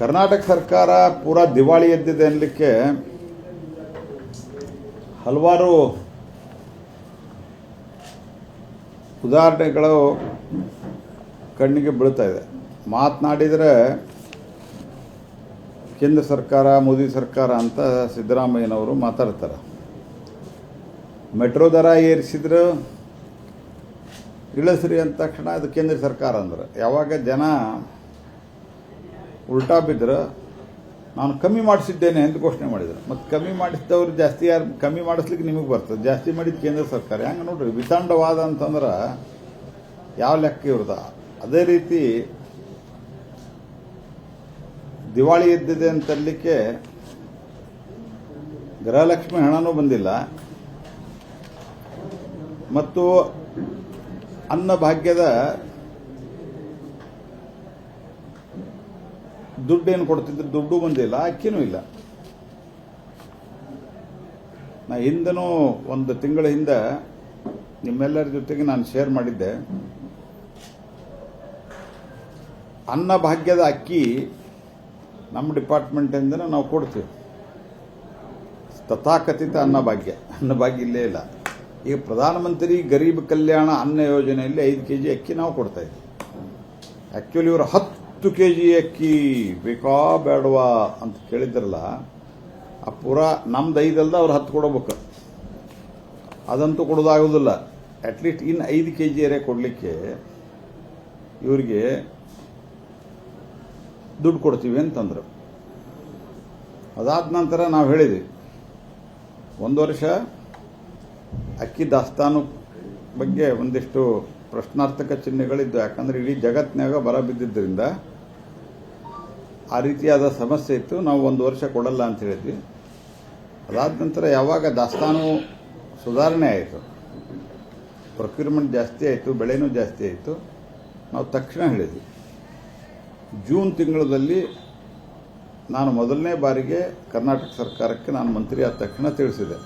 ಕರ್ನಾಟಕ ಸರ್ಕಾರ ಪೂರಾ ದಿವಾಳಿ ಎದ್ದಿದೆ ಅನ್ನಲಿಕ್ಕೆ ಹಲವಾರು ಉದಾಹರಣೆಗಳು ಕಣ್ಣಿಗೆ ಬೀಳ್ತಾ ಇದೆ. ಮಾತನಾಡಿದರೆ ಕೇಂದ್ರ ಸರ್ಕಾರ, ಮೋದಿ ಸರ್ಕಾರ ಅಂತ ಸಿದ್ದರಾಮಯ್ಯನವರು ಮಾತಾಡ್ತಾರೆ. ಮೆಟ್ರೋ ದರ ಏರಿಸಿದ್ರು, ಇಳಿಸ್ರಿ ಅಂದ ತಕ್ಷಣ ಅದು ಕೇಂದ್ರ ಸರ್ಕಾರ ಅಂದ್ರೆ. ಯಾವಾಗ ಜನ ಉಲ್ಟಾ ಬಿದ್ದರೆ ನಾನು ಕಮ್ಮಿ ಮಾಡಿಸಿದ್ದೇನೆ ಅಂತ ಘೋಷಣೆ ಮಾಡಿದ್ರು. ಮತ್ತು ಕಮ್ಮಿ ಮಾಡಿಸಿದವ್ರು ಜಾಸ್ತಿ ಯಾರು, ಕಮ್ಮಿ ಮಾಡಿಸ್ಲಿಕ್ಕೆ ನಿಮಗೆ ಬರ್ತದೆ. ಜಾಸ್ತಿ ಮಾಡಿದ ಕೇಂದ್ರ ಸರ್ಕಾರ. ಹೆಂಗೆ ನೋಡ್ರಿ, ವಿತಂಡವಾದ ಅಂತಂದ್ರೆ ಯಾವ ಲೆಕ್ಕ ಇವ್ರದ? ಅದೇ ರೀತಿ ದಿವಾಳಿ ಎದ್ದಿದೆ ಅಂತಲ್ಲಿಕ್ಕೆ ಗೃಹಲಕ್ಷ್ಮಿ ಹಣನೂ ಬಂದಿಲ್ಲ. ಮತ್ತು ಅನ್ನಭಾಗ್ಯದ ದುಡ್ಡೇನು ಕೊಡ್ತಿದ್ರು, ದುಡ್ಡು ಬಂದಿಲ್ಲ ಅಕ್ಕಿನೂ ಇಲ್ಲ. ನಾ ಹಿಂದನೂ ಒಂದು ತಿಂಗಳ ಹಿಂದೆ ನಿಮ್ಮೆಲ್ಲರ ಜೊತೆಗೆ ನಾನು ಶೇರ್ ಮಾಡಿದ್ದೆ. ಅನ್ನಭಾಗ್ಯದ ಅಕ್ಕಿ ನಮ್ಮ ಡಿಪಾರ್ಟ್ಮೆಂಟಿಂದ ನಾವು ಕೊಡ್ತೀವಿ. ತಥಾಕಥಿತ ಅನ್ನಭಾಗ್ಯ ಅನ್ನಭಾಗ್ಯ ಇಲ್ಲೇ ಇಲ್ಲ. ಈಗ ಪ್ರಧಾನಮಂತ್ರಿ ಗರೀಬ್ ಕಲ್ಯಾಣ ಅನ್ನ ಯೋಜನೆಯಲ್ಲಿ ಐದು ಕೆ ಜಿ ಅಕ್ಕಿ ನಾವು ಕೊಡ್ತಾ ಇದ್ದೀವಿ ಆ್ಯಕ್ಚುಲಿ ಇವರು ಹತ್ತು ಕೆ ಜಿ ಅಕ್ಕಿ ಬೇಕಾ ಬೇಡವಾ ಅಂತ ಕೇಳಿದ್ರಲ್ಲ, ಆ ಪೂರಾ ನಮ್ದು ಐದಲ್ದ ಅವ್ರು ಹತ್ತು ಕೊಡಬೇಕು. ಅದಂತೂ ಕೊಡೋದಾಗೋದಿಲ್ಲ. ಅಟ್ಲೀಸ್ಟ್ ಇನ್ನು ಐದು ಕೆ ಜಿ ಅರೆ ಕೊಡಲಿಕ್ಕೆ ಇವರಿಗೆ ದುಡ್ಡು ಕೊಡ್ತೀವಿ ಅಂತಂದ್ರು. ಅದಾದ ನಂತರ ನಾವು ಹೇಳಿದ್ವಿ, ಒಂದು ವರ್ಷ ಅಕ್ಕಿ ದಾಸ್ತಾನು ಬಗ್ಗೆ ಒಂದಿಷ್ಟು ಪ್ರಶ್ನಾರ್ಥಕ ಚಿಹ್ನೆಗಳಿದ್ದು, ಯಾಕಂದ್ರೆ ಇಡೀ ಜಗತ್ತಿನಾಗ ಬರ ಬಿದ್ದಿದ್ದರಿಂದ ಆ ರೀತಿಯಾದ ಸಮಸ್ಯೆ ಇತ್ತು. ನಾವು ಒಂದು ವರ್ಷ ಕೊಡಲ್ಲ ಅಂತ ಹೇಳಿದ್ವಿ. ಅದಾದ ನಂತರ ಯಾವಾಗ ದಾಸ್ತಾನು ಸುಧಾರಣೆ ಆಯಿತು. ಪ್ರೊಕ್ಯೂರ್ಮೆಂಟ್ ಜಾಸ್ತಿ ಆಯಿತು, ಬೆಳೆನೂ ಜಾಸ್ತಿ ಆಯಿತು. ನಾವು ತಕ್ಷಣ ಹೇಳಿದ್ವಿ. ಜೂನ್ ತಿಂಗಳಲ್ಲಿ ನಾನು ಮೊದಲನೇ ಬಾರಿಗೆ ಕರ್ನಾಟಕ ಸರ್ಕಾರಕ್ಕೆ ನಾನು ಮಂತ್ರಿ ಆದ ತಕ್ಷಣ ತಿಳಿಸಿದೆ.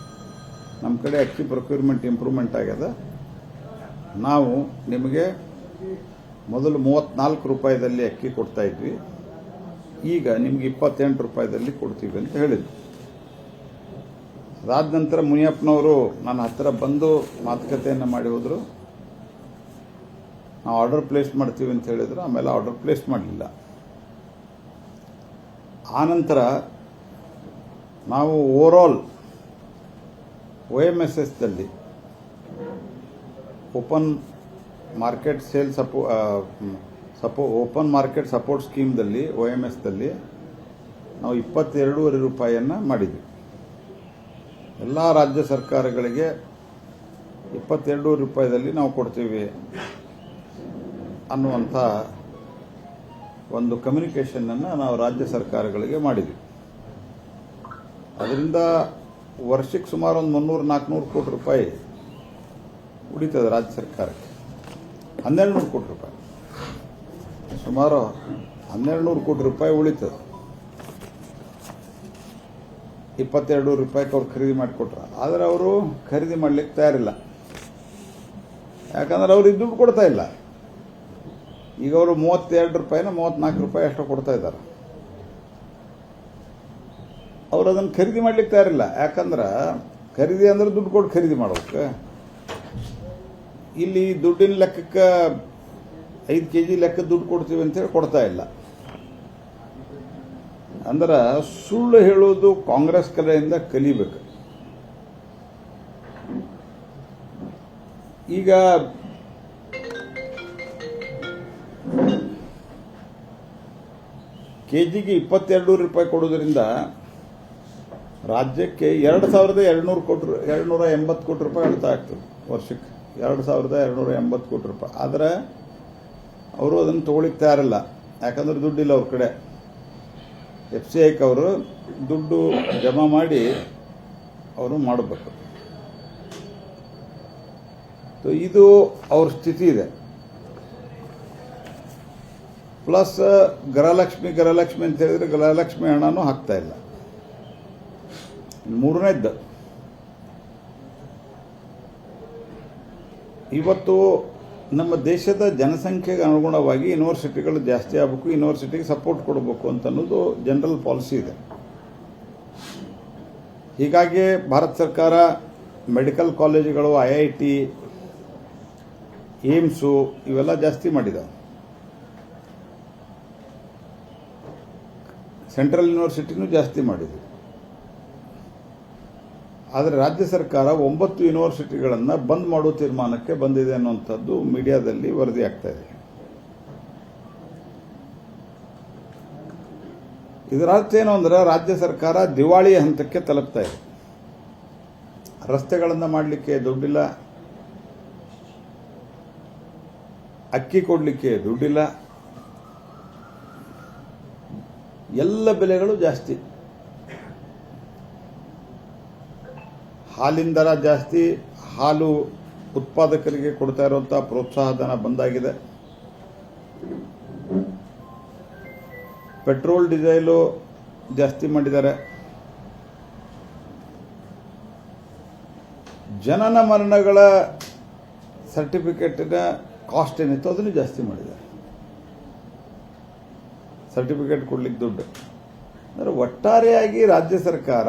ನಮ್ಮ ಕಡೆ ಅಕ್ಕಿ ಪ್ರೊಕ್ಯೂರ್ಮೆಂಟ್ ಇಂಪ್ರೂವ್ಮೆಂಟ್ ಆಗ್ಯದ. ನಾವು ನಿಮಗೆ ಮೊದಲು ಮೂವತ್ತ್ನಾಲ್ಕು ರೂಪಾಯಿದಲ್ಲಿ ಅಕ್ಕಿ ಕೊಡ್ತಾ ಇದ್ವಿ. ಈಗ ನಿಮ್ಗೆ ಇಪ್ಪತ್ತೆಂಟು ರೂಪಾಯಿದಲ್ಲಿ ಕೊಡ್ತೀವಿ ಅಂತ ಹೇಳಿದ್ವಿ ಅದಾದ ನಂತರ ಮುನಿಯಪ್ಪನವರು ನನ್ನ ಹತ್ತಿರ ಬಂದು ಮಾತುಕತೆಯನ್ನು ಮಾಡಿ ಹೋದರು. ನಾವು ಆರ್ಡರ್ ಪ್ಲೇಸ್ ಮಾಡ್ತೀವಿ ಅಂತ ಹೇಳಿದ್ರು. ಆಮೇಲೆ ಆರ್ಡರ್ ಪ್ಲೇಸ್ ಮಾಡಲಿಲ್ಲ. ಆನಂತರ ನಾವು ಓವರಾಲ್ ಒ ಎಂ ಎಸ್ ಎಸ್ದಲ್ಲಿ ಓಪನ್ ಮಾರ್ಕೆಟ್ ಸೇಲ್ಸ್ ಸಪೋ ಸಪೋ ಓಪನ್ ಮಾರ್ಕೆಟ್ ಸಪೋರ್ಟ್ ಸ್ಕೀಮ್ದಲ್ಲಿ ಒ ಎಂ ಎಸ್ದಲ್ಲಿ ನಾವು ಇಪ್ಪತ್ತೆರಡೂವರೆ ರೂಪಾಯಿಯನ್ನು ಮಾಡಿದ್ವಿ. ಎಲ್ಲ ರಾಜ್ಯ ಸರ್ಕಾರಗಳಿಗೆ ಇಪ್ಪತ್ತೆರಡು ರೂಪಾಯಿದಲ್ಲಿ ನಾವು ಕೊಡ್ತೀವಿ ಅನ್ನುವಂಥ ಒಂದು ಕಮ್ಯುನಿಕೇಷನನ್ನು ನಾವು ರಾಜ್ಯ ಸರ್ಕಾರಗಳಿಗೆ ಮಾಡಿದ್ವಿ. ಅದರಿಂದ ವರ್ಷಕ್ಕೆ ಸುಮಾರು ಒಂದು ಮುನ್ನೂರು, ನಾಲ್ಕುನೂರು ಕೋಟಿ ರೂಪಾಯಿ ಉಳಿತದೆ ರಾಜ್ಯ ಸರ್ಕಾರಕ್ಕೆ. ಹನ್ನೆರಡು ನೂರು ಕೋಟಿ ರೂಪಾಯಿ. ಸುಮಾರು ಹನ್ನೆರಡು ನೂರು ಕೋಟಿ ರೂಪಾಯಿ ಉಳಿತದೆ ಇಪ್ಪತ್ತೆರಡು ರೂಪಾಯಿಗೆ ಅವ್ರು ಖರೀದಿ ಮಾಡಿಕೊಟ್ರ. ಆದರೆ ಅವರು ಖರೀದಿ ಮಾಡ್ಲಿಕ್ಕೆ ತಯಾರಿಲ್ಲ. ಯಾಕಂದ್ರೆ ಅವ್ರಿಗೆ ದುಡ್ಡು ಕೊಡ್ತಾ ಇಲ್ಲ. ಈಗ ಅವರು ಮೂವತ್ತೆರಡು ರೂಪಾಯಿನ ಮೂವತ್ನಾಲ್ಕು ರೂಪಾಯಿ ಅಷ್ಟು ಕೊಡ್ತಾ ಇದ್ದಾರೆ. ಅವ್ರು ಅದನ್ನು ಖರೀದಿ ಮಾಡ್ಲಿಕ್ಕೆ ತಯಾರಿಲ್ಲ. ಯಾಕಂದ್ರೆ ಖರೀದಿ ಅಂದ್ರೆ ದುಡ್ಡು ಕೊಟ್ಟು ಖರೀದಿ ಮಾಡೋಕೆ ಇಲ್ಲಿ ದುಡ್ಡಿನ ಲೆಕ್ಕಕ್ಕೆ ಐದು ಕೆ ಜಿ ಲೆಕ್ಕ ದುಡ್ಡು ಕೊಡ್ತೀವಿ ಅಂತೇಳಿ ಕೊಡ್ತಾ ಇಲ್ಲ. ಅಂದ್ರೆ ಸುಳ್ಳು ಹೇಳೋದು ಕಾಂಗ್ರೆಸ್ ಕಡೆಯಿಂದ ಕಲಿಬೇಕು. ಈಗ ಕೆ ಜಿಗೆ ಇಪ್ಪತ್ತೆರಡು ರೂಪಾಯಿ ಕೊಡೋದ್ರಿಂದ ರಾಜ್ಯಕ್ಕೆ ಎರಡು ಸಾವಿರದ ಎರಡುನೂರು ಕೋಟಿ ಎರಡು ನೂರ ಎಂಬತ್ತು ಕೋಟಿ ರೂಪಾಯಿ ಅಳ್ತಾ ಆಗ್ತದೆ ವರ್ಷಕ್ಕೆ. ಎರಡು ಸಾವಿರದ ಎರಡುನೂರ ಎಂಬತ್ತು ಕೋಟಿ ರೂಪಾಯಿ. ಆದರೆ ಅವರು ಅದನ್ನು ತೊಗೊಳಿಕ್ಕೆ ತಯಾರಿಲ್ಲ. ಯಾಕಂದ್ರೆ ದುಡ್ಡಿಲ್ಲ ಅವ್ರ ಕಡೆ. ಎಫ್ ಸಿ ಐಕ್ ಅವರು ದುಡ್ಡು ಜಮಾ ಮಾಡಿ ಅವರು ಮಾಡಬೇಕು. ಇದು ಅವ್ರ ಸ್ಥಿತಿ ಇದೆ. ಪ್ಲಸ್ ಗೃಹಲಕ್ಷ್ಮಿ ಗೃಹಲಕ್ಷ್ಮಿ ಅಂತ ಹೇಳಿದ್ರೆ ಗೃಹಲಕ್ಷ್ಮಿ ಹಣನೂ ಹಾಕ್ತಾ ಇಲ್ಲ. ಮೂರನೇದ್ದು. ಇವತ್ತು ನಮ್ಮ ದೇಶದ ಜನಸಂಖ್ಯೆಗೆ ಅನುಗುಣವಾಗಿ ಯೂನಿವರ್ಸಿಟಿಗಳು ಜಾಸ್ತಿ ಆಗಬೇಕು ಯೂನಿವರ್ಸಿಟಿಗೆ ಸಪೋರ್ಟ್ ಕೊಡಬೇಕು ಅಂತ ಅನ್ನೋದು ಜನರಲ್ ಪಾಲಿಸಿ ಇದೆ. ಹೀಗಾಗಿ ಭಾರತ ಸರ್ಕಾರ ಮೆಡಿಕಲ್ ಕಾಲೇಜುಗಳು ಐ ಐ ಟಿ ಏಮ್ಸು ಇವೆಲ್ಲ ಜಾಸ್ತಿ ಮಾಡಿದಾವೆ ಸೆಂಟ್ರಲ್ ಯೂನಿವರ್ಸಿಟಿನೂ ಜಾಸ್ತಿ ಮಾಡಿದೆ. ಆದರೆ ರಾಜ್ಯ ಸರ್ಕಾರ ಒಂಬತ್ತು ಯೂನಿವರ್ಸಿಟಿಗಳನ್ನು ಬಂದ್ ಮಾಡುವ ತೀರ್ಮಾನಕ್ಕೆ ಬಂದಿದೆ ಅನ್ನುವಂಥದ್ದು ಮೀಡಿಯಾದಲ್ಲಿ ವರದಿ ಆಗ್ತಾ ಇದೆ. ಇದರ ಅರ್ಥ ಏನು ಅಂದರೆ ರಾಜ್ಯ ಸರ್ಕಾರ ದಿವಾಳಿ ಹಂತಕ್ಕೆ ತಲುಪ್ತಾ ಇದೆ. ರಸ್ತೆಗಳನ್ನು ಮಾಡಲಿಕ್ಕೆ ದುಡ್ಡಿಲ್ಲ. ಅಕ್ಕಿ ಕೊಡಲಿಕ್ಕೆ ದುಡ್ಡಿಲ್ಲ. ಎಲ್ಲ ಬೆಲೆಗಳು ಜಾಸ್ತಿ. ಹಾಲಿನ ದರ ಜಾಸ್ತಿ, ಹಾಲು ಉತ್ಪಾದಕರಿಗೆ ಕೊಡ್ತಾ ಇರುವಂತಹ ಪ್ರೋತ್ಸಾಹಧನ ಬಂದಾಗಿದೆ. ಪೆಟ್ರೋಲ್, ಡೀಸೆಲು ಜಾಸ್ತಿ ಮಾಡಿದ್ದಾರೆ. ಜನನ ಮರಣಗಳ ಸರ್ಟಿಫಿಕೇಟಿನ ಕಾಸ್ಟ್ ಏನಿತ್ತು ಅದನ್ನು ಜಾಸ್ತಿ ಮಾಡಿದ್ದಾರೆ. ಸರ್ಟಿಫಿಕೇಟ್ ಕೊಡ್ಲಿಕ್ಕೆ ದುಡ್ಡು. ಅಂದರೆ ಒಟ್ಟಾರೆಯಾಗಿ ರಾಜ್ಯ ಸರ್ಕಾರ